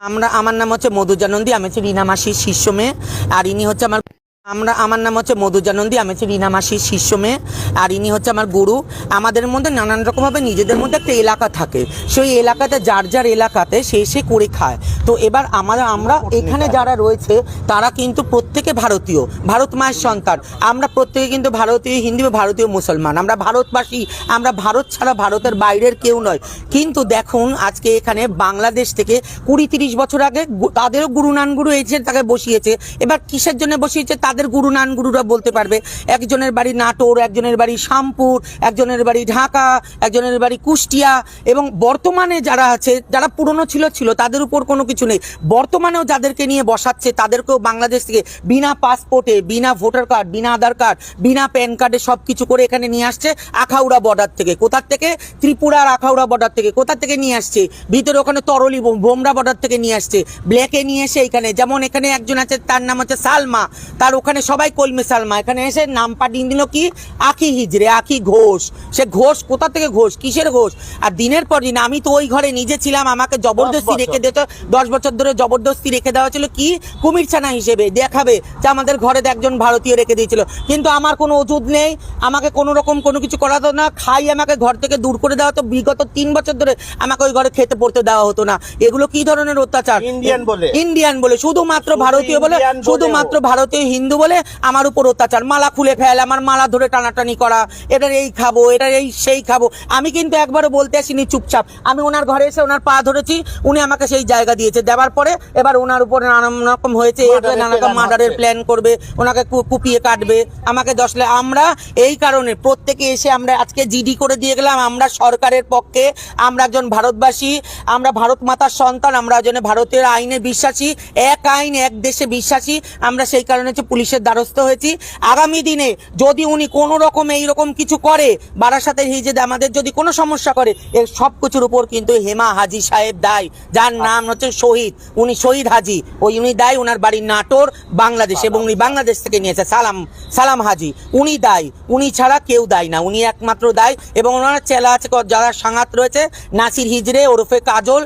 আমরা, আমার নাম হচ্ছে মধুজানন্দী আমি হচ্ছে রিনা মাসির শিষ্য মেয়ে, আর ইনি হচ্ছে আমার আমরা, আমার নাম হচ্ছে মধুজানন্দী, আমি হচ্ছে রিনা মাসির শিষ্য মেয়ে, আর ইনি হচ্ছে আমার গুরু। আমাদের মধ্যে নানান রকমভাবে নিজেদের মধ্যে একটা এলাকা থাকে। সেই এলাকাতে, যার যার এলাকাতে সে সে করে খায়। তো এবার আমরা আমরা এখানে যারা রয়েছে, তারা কিন্তু প্রত্যেকে ভারতীয়। ভারত মায়ের সন্তান। আমরা প্রত্যেকে কিন্তু ভারতীয় হিন্দু ভারতীয় মুসলমান। আমরা ভারতবাসী। আমরা ভারত ছাড়া ভারতের বাইরের কেউ নয়। কিন্তু দেখুন, আজকে এখানে বাংলাদেশ থেকে কুড়ি তিরিশ বছর আগে তাদেরও গুরু নান গুরু এসে তাকে বসিয়েছে। এবার কিসের জন্য বসিয়েছে? তাদের গুরু নান গুরুরা বলতে পারবে। একজনের বাড়ি নাটোর, একজনের বাড়ি শামপুর একজনের বাড়ি ঢাকা, একজনের বাড়ি কুষ্টিয়া এবং বর্তমানে যারা আছে, যারা পুরনো ছিল ছিল, তাদের উপর কোনো কিছু নেই। বর্তমানেও যাদেরকে নিয়ে বসাচ্ছে, তাদেরকেও বাংলাদেশ থেকে বিনা পাসপোর্টে, বিনা ভোটার কার্ড, বিনা আধার কার্ড, বিনা প্যান কার্ডে সব কিছু করে এখানে নিয়ে আসছে আখাউড়া বর্ডার থেকে। কোথার থেকে? ত্রিপুরার আখাউড়া বর্ডার থেকে। কোথা থেকে নিয়ে আসছে? ভিতরে ওখানে তরলি বোম- বোমরা বর্ডার থেকে নিয়ে আসছে। ব্ল্যাকে নিয়ে এসে এখানে, যেমন এখানে একজন আছে, তার নাম হচ্ছে সালমা। তার ওখানে সবাই কলমে সালমা এখানে এসে নাম পাঠিয়ে দিল কি? আখি হিজড়ে আখি ঘোষ। সে ঘোষ কোথা থেকে ঘোষ? কিসের ঘোষ? আর দিনের পর দিন আমি তো ওই ঘরে নিজে ছিলাম আমাকে জবরদস্তি রেখে দিত। দশ বছর ধরে জবরদস্তি রেখে দেওয়া ছিল কি? কুমির ছানা হিসেবে দেখাবে যে আমাদের ঘরে একজন ভারতীয় রেখে দিয়েছিল। কিন্তু আমার কোনো ওষুধ নেই আমাকে কোনো রকম কোনো কিছু করা হতো না। খাই আমাকে ঘর থেকে দূর করে দেওয়া হতো। বিগত তিন বছর ধরে আমাকে ওই ঘরে খেতে পড়তে দেওয়া হতো না। এগুলো কি ধরনের অত্যাচার? ইন্ডিয়ান বলে। ইন্ডিয়ান বলে। শুধুমাত্র ভারতীয় বলে শুধুমাত্র ভারতীয় হিন্দু বলে আমার উপর অত্যাচার। মালা খুলে ফেল আমার মালা ধরে টানাটানি করা। এটার এই খাব এটার এই সেই খাব। আমি কিন্তু একবারও বলতে আসিনি চুপচাপ। আমি ওনার ঘরে এসে ওনার পা ধরেছি উনি আমাকে সেই জায়গা দিয়েছে। দেওয়ার পরে এবার ওনার উপরে নানান রকম হয়েছে এ Murder-এর নানা রকম মার্ডারের প্ল্যান করবে ওনাকে কুপিয়ে কাটবে। আমাকে দশলে আমরা এই কারণে প্রত্যেকে এসে আমরা আজকে জিডি করে দিয়ে গেলাম। আমরা সরকারের পক্ষে আমরা একজন ভারতবাসী আমরা ভারত মাতার সন্তান আমরা একজন ভারতের আইনে বিশ্বাসী এক আইন এক দেশে বিশ্বাসী আমরা সেই কারণে হচ্ছে পুলিশের দ্বারস্থ হয়েছি। আগামী দিনে যদি উনি কোনো রকম এইরকম কিছু করে বারাসাতের হিজেদে আমাদের যদি কোনো সমস্যা করে এর সব কিছুর উপর কিন্তু হেমা হাজি সাহেব দায়। যার নাম হচ্ছে শহীদ। উনি শহীদ হাজি। ওই উনি দায় ওনার বাড়ি নাটোর বাংলাদেশ এবং উনি বাংলাদেশ থেকে নিয়েছে। সালাম সালাম হাজি। উনি দায়। উনি ছাড়া কেউ দায় না। উনি একমাত্র দায় এবং ওনার চেলা আছে যারা সাঙাত রয়েছে নাসির হিজরে ওরফে কাজল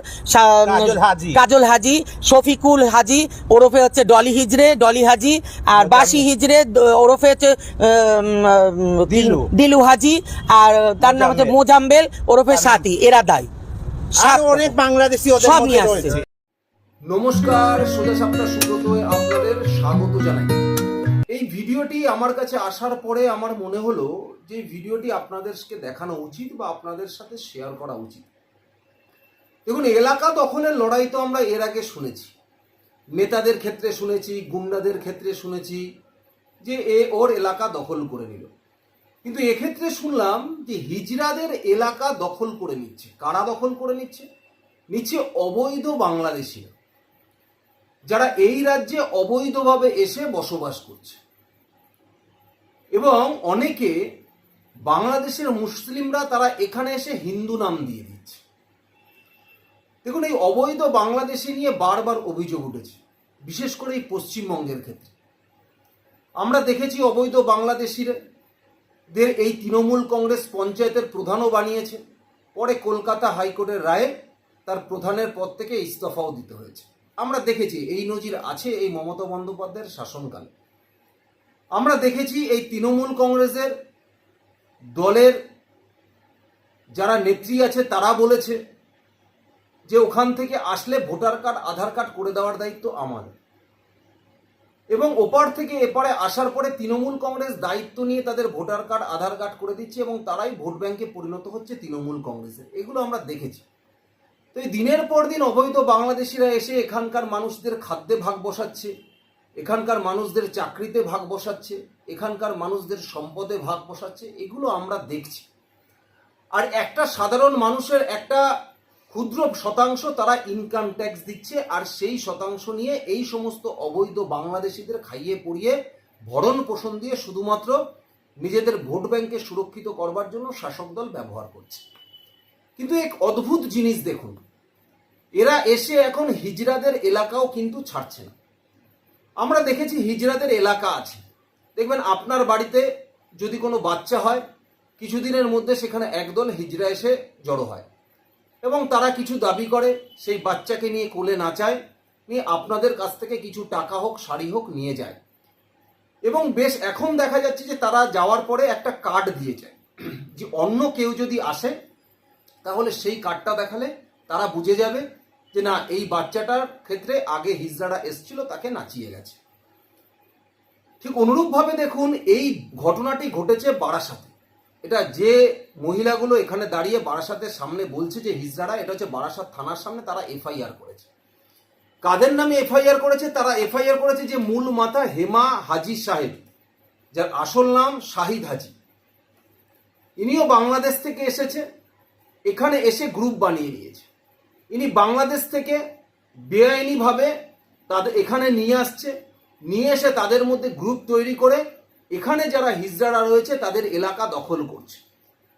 কাজল হাজি। কাজল হাজি শফিকুল হাজি ওরফে হচ্ছে ডলি হিজরে ডলি হাজি আর বাসি হিজড়ে দ- ওরফে হচ্ছে দিলু। হাজি আর তার নাম হচ্ছে মোজাম্বেল ওরফে সাথী এরা দায় আরও অনেক বাংলাদেশি সব নিয়ে আসছে। নমস্কার সোজা সাপটা সুব্রতয়ে আপনাদের স্বাগত জানাই। এই ভিডিওটি আমার কাছে আসার পরে আমার মনে হলো যে ভিডিওটি আপনাদেরকে দেখানো উচিত বা আপনাদের সাথে শেয়ার করা উচিত। দেখুন এলাকা দখলের লড়াই তো আমরা এর আগে শুনেছি। নেতাদের ক্ষেত্রে শুনেছি, গুন্ডাদের ক্ষেত্রে শুনেছি যে এ ওর এলাকা দখল করে নিল। কিন্তু এক্ষেত্রে শুনলাম যে হিজড়াদের এলাকা দখল করে নিচ্ছে। কারা দখল করে নিচ্ছে? নিচ্ছে অবৈধ বাংলাদেশিরা। যারা এই রাজ্যে অবৈধভাবে এসে বসবাস করছে। এবং অনেকে বাংলাদেশের মুসলিমরা তারা এখানে এসে হিন্দু নাম দিয়ে দেখুন, এই অবৈধ বাংলাদেশি নিয়ে বারবার অভিযোগ উঠেছে, বিশেষ করে এই পশ্চিমবঙ্গের ক্ষেত্রে। আমরা দেখেছি অবৈধ বাংলাদেশিদের এই তৃণমূল কংগ্রেস পঞ্চায়েতের প্রধানও বানিয়েছে, পরে কলকাতা হাইকোর্টের রায়ে তার প্রধানের পদ থেকে ইস্তফাও দিতে হয়েছে। আমরা দেখেছি, এই নজির আছে এই মমতা বন্দ্যোপাধ্যায়ের শাসনকালে। আমরা দেখেছি এই তৃণমূল কংগ্রেসের দলের যারা নেত্রী আছে, তারা বলেছে যে ওখান থেকে আসলে ভোটার কার্ড, আধার কার্ড করে দেওয়ার দায়িত্ব আমাদের এবং ওপার থেকে এপারে আসার পরে তৃণমূল কংগ্রেস দায়িত্ব নিয়ে তাদের ভোটার কার্ড, আধার কার্ড করে দিচ্ছে এবং তারাই ভোট ব্যাংকে পরিণত হচ্ছে তৃণমূল কংগ্রেসের। এগুলো আমরা দেখেছি। তো এই দিনের পর দিন অবৈধ বাংলাদেশিরা এসে এখানকার মানুষদের খাদ্যে ভাগ বসাচ্ছে, এখানকার মানুষদের চাকরিতে ভাগ বসাচ্ছে, এখানকার মানুষদের সম্পদে ভাগ বসাচ্ছে, এগুলো আমরা দেখছি। আর একটা সাধারণ মানুষের একটা ক্ষুদ্র শতাংশ তারা ইনকাম ট্যাক্স দিচ্ছে, আর সেই শতাংশ নিয়ে এই সমস্ত অবৈধ বাংলাদেশিদের খাইয়ে পড়িয়ে ভরণ পোষণ দিয়ে শুধুমাত্র নিজেদের ভোট ব্যাংকে সুরক্ষিত করবার জন্য শাসক দল ব্যবহার করছে। কিন্তু এক অদ্ভুত জিনিস দেখুন, এরা এসে এখন হিজরাদের এলাকাও কিন্তু ছাড়ছে না। আমরা দেখেছি হিজরাদের এলাকা আছে। দেখবেন আপনার বাড়িতে যদি কোনো বাচ্চা হয়, কিছুদিনের মধ্যে সেখানে একদল হিজরা এসে জড়ো হয়। এবং তারা কিছু দাবি করে, সেই বাচ্চাকে নিয়ে কোলে নাচায় নিয়ে আপনাদের কাছ থেকে কিছু টাকা হোক, শাড়ি হোক নিয়ে যায়। এবং বেশ এখন দেখা যাচ্ছে যে তারা যাওয়ার পরে একটা কার্ড দিয়ে যায়। যে অন্য কেউ যদি আসে, তাহলে সেই কার্ডটা দেখালে তারা বুঝে যাবে যে না, এই বাচ্চাটার ক্ষেত্রে আগে হিজড়ারা এসছিল, তাকে নাচিয়ে গেছে। ঠিক অনুরূপভাবে দেখুন, এই ঘটনাটি ঘটেছে বারাসাতে। এটা যে মহিলাগুলো এখানে দাঁড়িয়ে বারাসাতের সামনে বলছে যে হিজড়ারা, এটা হচ্ছে বারাসাত থানার সামনে তারা এফআইআর করেছে। কাদের নামে এফআইআর করেছে? তারা এফআইআর করেছে যে মূল মাতা হেমা হাজি সাহেব, যার আসল নাম শাহিদ হাজি। ইনিও বাংলাদেশ থেকে এসেছে, এখানে এসে গ্রুপ বানিয়ে নিয়েছে ইনি বাংলাদেশ থেকে বেআইনিভাবে তাদের এখানে নিয়ে আসছে, নিয়ে এসে তাদের মধ্যে গ্রুপ তৈরি করে এখানে যারা হিজড়ারা রয়েছে, তাদের এলাকা দখল করছে।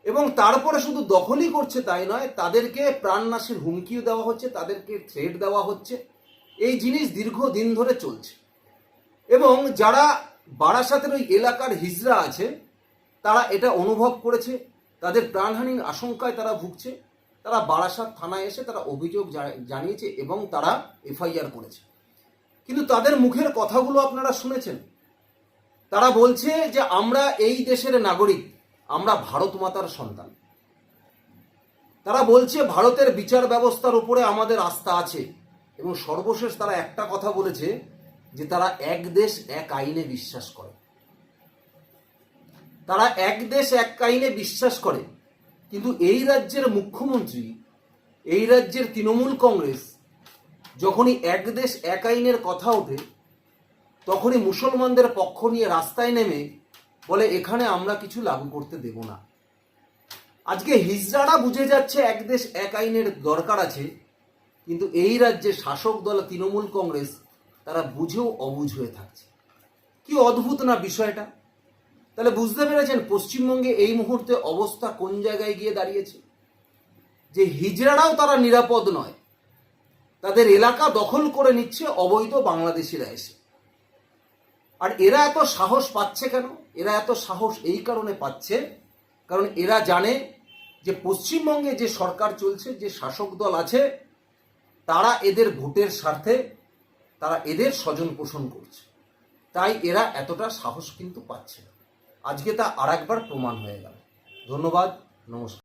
এবং তারপরে শুধু দখলই করছে তাই নয়, তাদেরকে প্রাণনাশের হুমকিও দেওয়া হচ্ছে, তাদেরকে থ্রেট দেওয়া হচ্ছে। এই জিনিস দীর্ঘদিন ধরে চলছে। এবং যারা বারাসাতের ওই এলাকার হিজড়া আছে, তারা এটা অনুভব করেছে। তাদের প্রাণহানির আশঙ্কায় তারা ভুগছে। তারা বারাসাত থানায় এসে তারা অভিযোগ জানিয়েছে এবং তারা এফআইআর করেছে। কিন্তু তাদের মুখের কথাগুলো আপনারা শুনেছেন? তারা বলছে যে আমরা এই দেশের নাগরিক, আমরা ভারত মাতার সন্তান। তারা বলছে ভারতের বিচার ব্যবস্থার উপরে আমাদের আস্থা আছে এবং সর্বশেষ তারা একটা কথা বলেছে যে তারা এক দেশ এক আইনে বিশ্বাস করে। তারা এক দেশ এক আইনে বিশ্বাস করে, কিন্তু এই রাজ্যের মুখ্যমন্ত্রী, এই রাজ্যের তৃণমূল কংগ্রেস যখনই এক দেশ এক আইনের কথা ওঠে তখনই মুসলমানদের পক্ষ নিয়ে রাস্তায় নেমে বলে, এখানে আমরা কিছু লাগু করতে দেব না। আজকে হিজড়ারা বুঝে যাচ্ছে এক দেশ এক আইনের দরকার আছে, কিন্তু এই রাজ্যে শাসক দল তৃণমূল কংগ্রেস, তারা বুঝেও অবুঝ হয়ে থাকছে। কি অদ্ভুত না বিষয়টা? তাহলে বুঝতে পেরেছেন পশ্চিমবঙ্গে এই মুহূর্তে অবস্থা কোন জায়গায় গিয়ে দাঁড়িয়েছে? যে হিজড়ারাও তারা নিরাপদ নয়, তাদের এলাকা দখল করে নিচ্ছে অবৈধ বাংলাদেশিরা এসে। আর এরা এত সাহস পাচ্ছে কেন? এরা এত সাহস এই কারণে পাচ্ছে কারণ এরা জানে যে পশ্চিমবঙ্গে যে সরকার চলছে, যে শাসক দল আছে, তারা এদের ভোটের স্বার্থে, তারা এদের স্বজন পোষণ করছে। তাই এরা এতটা সাহস কিন্তু পাচ্ছে না। আজকে তা আরেকবার প্রমাণ হয়ে গেল। ধন্যবাদ, নমস্কার।